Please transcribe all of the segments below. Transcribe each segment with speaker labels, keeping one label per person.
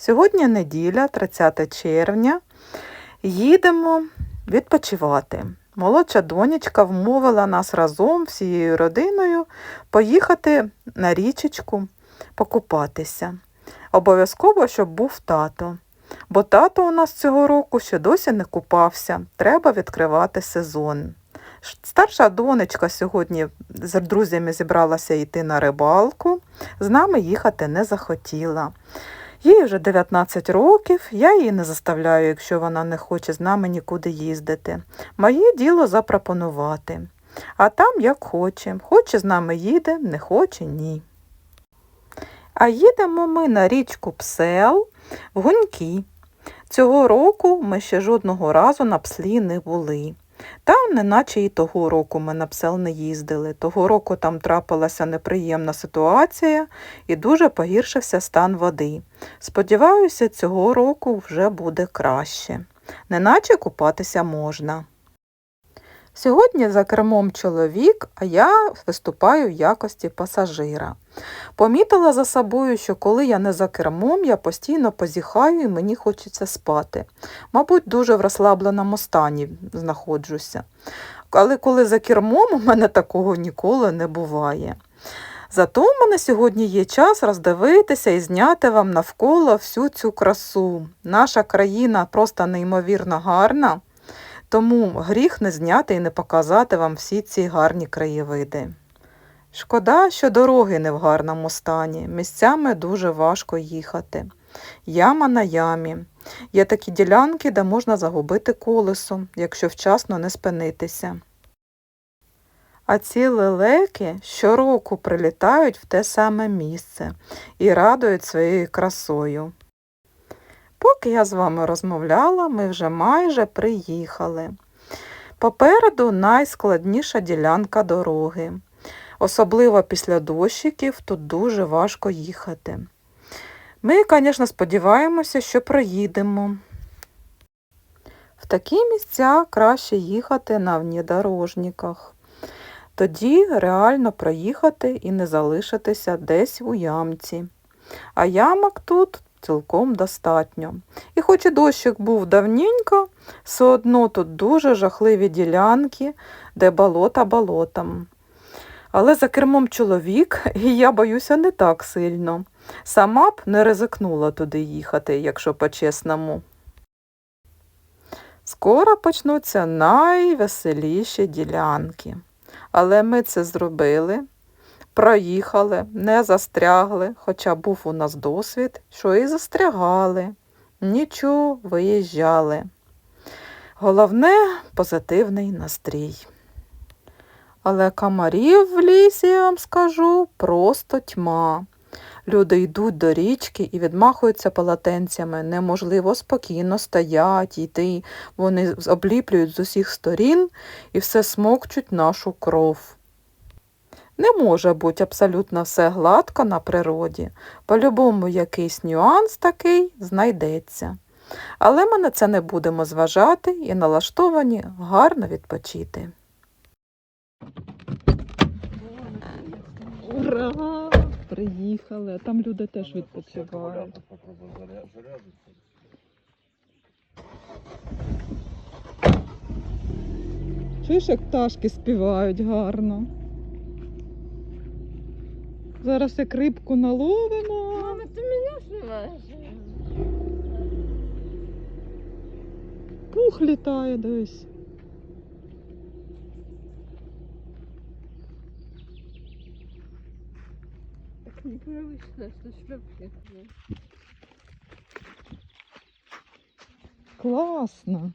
Speaker 1: Сьогодні неділя, 30 червня. Їдемо відпочивати. Молодша донечка вмовила нас разом всією родиною поїхати на річечку покупатися. Обов'язково, щоб був тато. Бо тато у нас цього року ще досі не купався. Треба відкривати сезон. Старша донечка сьогодні з друзями зібралася йти на рибалку. З нами їхати не захотіла. Їй вже 19 років, я її не заставляю, якщо вона не хоче з нами нікуди їздити. Моє діло запропонувати. А там як хоче. Хоче з нами їде, не хоче ні. А їдемо ми на річку Псел в Гуньки. Цього року ми ще жодного разу на пслі не були. Там, неначе і того року ми на псел не їздили. Того року там трапилася неприємна ситуація і дуже погіршився стан води. Сподіваюся, цього року вже буде краще. Неначе купатися можна. Сьогодні за кермом чоловік, а я виступаю в якості пасажира. Помітила за собою, що коли я не за кермом, я постійно позіхаю і мені хочеться спати. Мабуть, дуже в розслабленому стані знаходжуся. Але коли за кермом, у мене такого ніколи не буває. Зато в мене сьогодні є час роздивитися і зняти вам навколо всю цю красу. Наша країна просто неймовірно гарна, тому гріх не зняти і не показати вам всі ці гарні краєвиди. Шкода, що дороги не в гарному стані, місцями дуже важко їхати. Яма на ямі. Є такі ділянки, де можна загубити колесо, якщо вчасно не спинитися. А ці лелеки щороку прилітають в те саме місце і радують своєю красою. Поки я з вами розмовляла, ми вже майже приїхали. Попереду найскладніша ділянка дороги. Особливо після дощиків тут дуже важко їхати. Ми, звісно, сподіваємося, що проїдемо. В такі місця краще їхати на внедорожниках. Тоді реально проїхати і не залишитися десь у ямці. А ямок тут цілком достатньо. І хоч і дощик був давненько, все одно тут дуже жахливі ділянки, де болота болотом. Але за кермом чоловік, і я боюся не так сильно. Сама б не ризикнула туди їхати, якщо по-чесному. Скоро почнуться найвеселіші ділянки. Але ми це зробили, проїхали, не застрягли, хоча був у нас досвід, що і застрягали. Нічого, виїжджали. Головне позитивний настрій. Але комарів в лісі, я вам скажу, просто тьма. Люди йдуть до річки і відмахуються полотенцями. Неможливо спокійно стоять, йти. Вони обліплюють з усіх сторін і все смокчуть нашу кров. Не може бути абсолютно все гладко на природі. По-любому якийсь нюанс такий знайдеться. Але ми на це не будемо зважати і налаштовані гарно відпочити. Ура! Приїхали, а там люди теж відпочивають. Чуєш, як пташки співають гарно. Зараз як рибку наловимо.
Speaker 2: Мама, ты меня снимаешь?
Speaker 1: Пух літає десь.
Speaker 2: Так непривычно, что шлепки.
Speaker 1: Класно.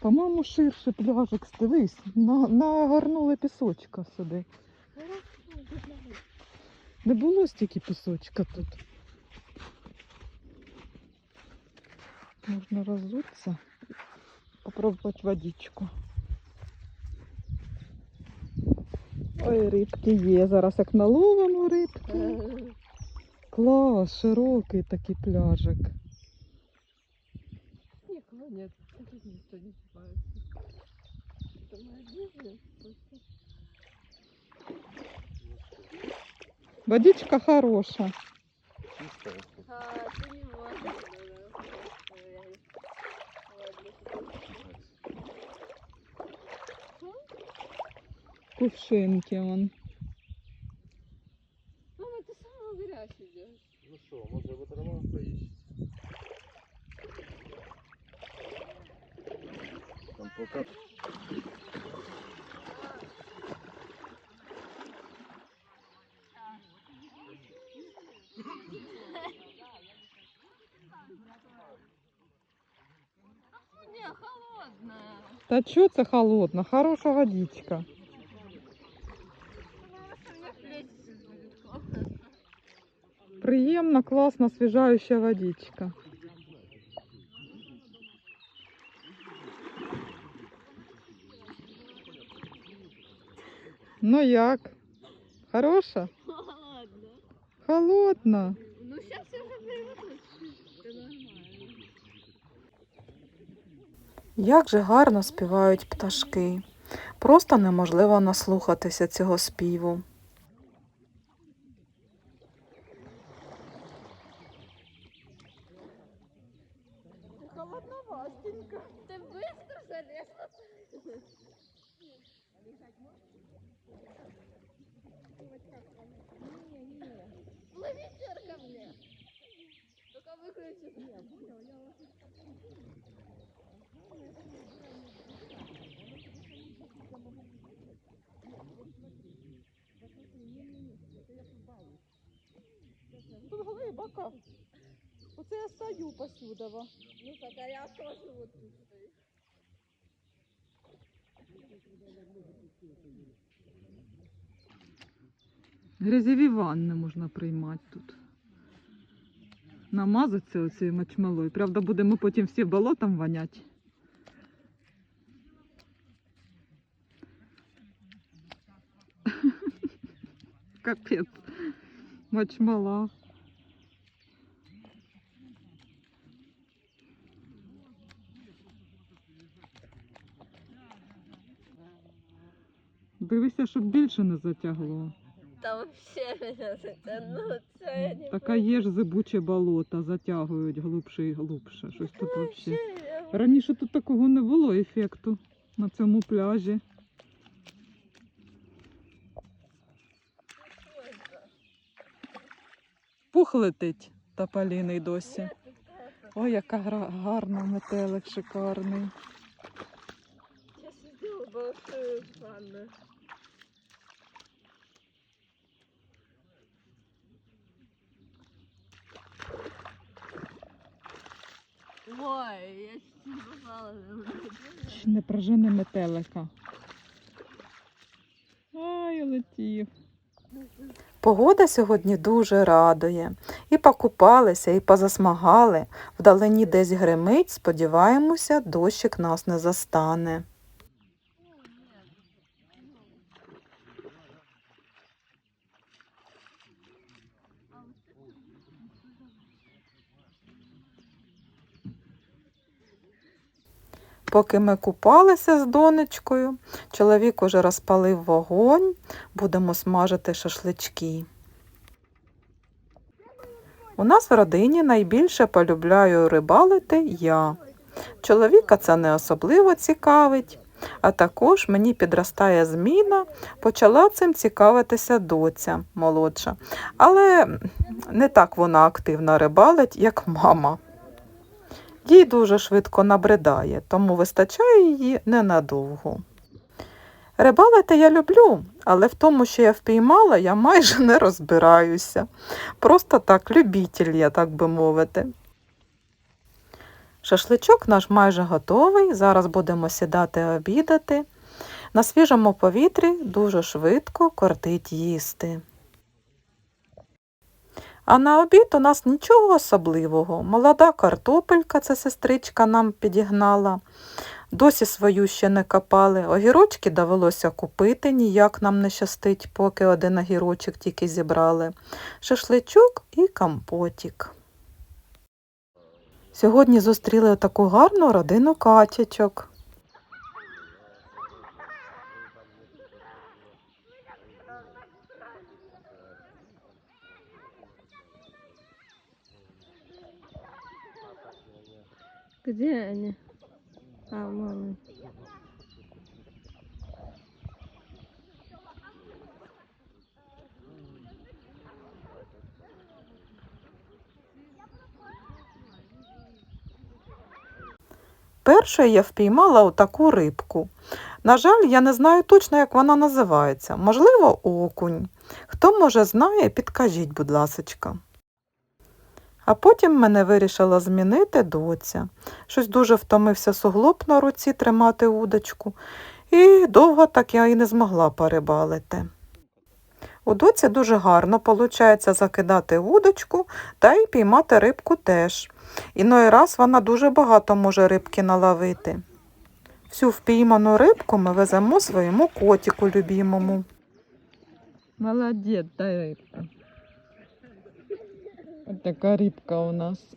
Speaker 1: По-моєму, ширше пляжик дивись. На, нагорнули пісочка сюди. Не було стільки пісочка тут. Можна розутися, попробувати водичку. Ой, рибки є. Зараз як наловимо рибки. Клас, широкий такий пляжик.
Speaker 2: Никого нет. Тут никто не купается. Это моя
Speaker 1: Водичка
Speaker 2: хорошая.
Speaker 1: Кувшинки он.
Speaker 2: Мама, ты сама грязь идешь.
Speaker 3: Ну что, может, я бутерброд поесть? Там пока...
Speaker 2: Не, холодная.
Speaker 1: Та чого це холодно? Хороша водичка.
Speaker 2: Холодно.
Speaker 1: Приємна, класна, освіжаюча водичка. Ну як? Хороша?
Speaker 2: Холодно.
Speaker 1: Холодна. Як же гарно співають пташки. Просто неможливо наслухатися цього співу.
Speaker 2: Холодноватенько. Ты быстро залезла? Лови ко мне. Только выключи.
Speaker 1: Тут глибоко. Оце я стою посюдово.
Speaker 2: Ну так, а я тоже вот тут стою.
Speaker 1: Грязєві ванни можна приймати тут. Намазатися оцією мочмалою. Правда, будемо потім всі болотом воняти. Капець. Мочмала. Дивися, щоб більше не затягло.
Speaker 2: Да вообще меня затянут. Все, я не
Speaker 1: Така є ж зибуче болото, затягують глибше і глибше. Щось тут взагалі. Раніше тут такого не було ефекту на цьому пляжі. Пух летить тополіний досі. Ой, яка гарна метелик шикарний.
Speaker 2: Сейчас сделаю большую ванну. Ой, я ще не попала.
Speaker 1: Не прожене метелика. Ай, летів. Погода сьогодні дуже радує. І покупалися, і позасмагали. Вдалині десь гримить, сподіваємося, дощик нас не застане. Поки ми купалися з донечкою, чоловік уже розпалив вогонь, будемо смажити шашлички. У нас в родині найбільше полюбляю рибалити я. Чоловіка це не особливо цікавить, а також мені підростає зміна, почала цим цікавитися доця молодша. Але не так вона активно рибалить, як мама. Їй дуже швидко набридає, тому вистачає її ненадовго. Рибалити я люблю, але в тому, що я впіймала, я майже не розбираюся. Просто так, любитель я, так би мовити. Шашличок наш майже готовий. Зараз будемо сідати обідати. На свіжому повітрі дуже швидко кортить їсти. А на обід у нас нічого особливого. Молода картопелька, це сестричка нам підігнала. Досі свою ще не копали. Огірочки довелося купити, ніяк нам не щастить, поки один огірочок тільки зібрали. Шашличок і компотік. Сьогодні зустріли таку гарну родину качечок.
Speaker 2: Где они? А, мамы.
Speaker 1: Перше я впіймала отаку рибку. На жаль, я не знаю точно, як вона називається. Можливо, окунь. Хто може знає, підкажіть, будь ласочка. А потім мене вирішила змінити доця. Щось дуже втомився суглоб на руці тримати удочку, і довго так я і не змогла перебалити. У доці дуже гарно виходить закидати удочку та й піймати рибку теж. Іной раз вона дуже багато може рибки наловити. Всю впійману рибку ми веземо своєму котику любімому.
Speaker 2: Молодець, дай рибка. Ось така рибка у нас.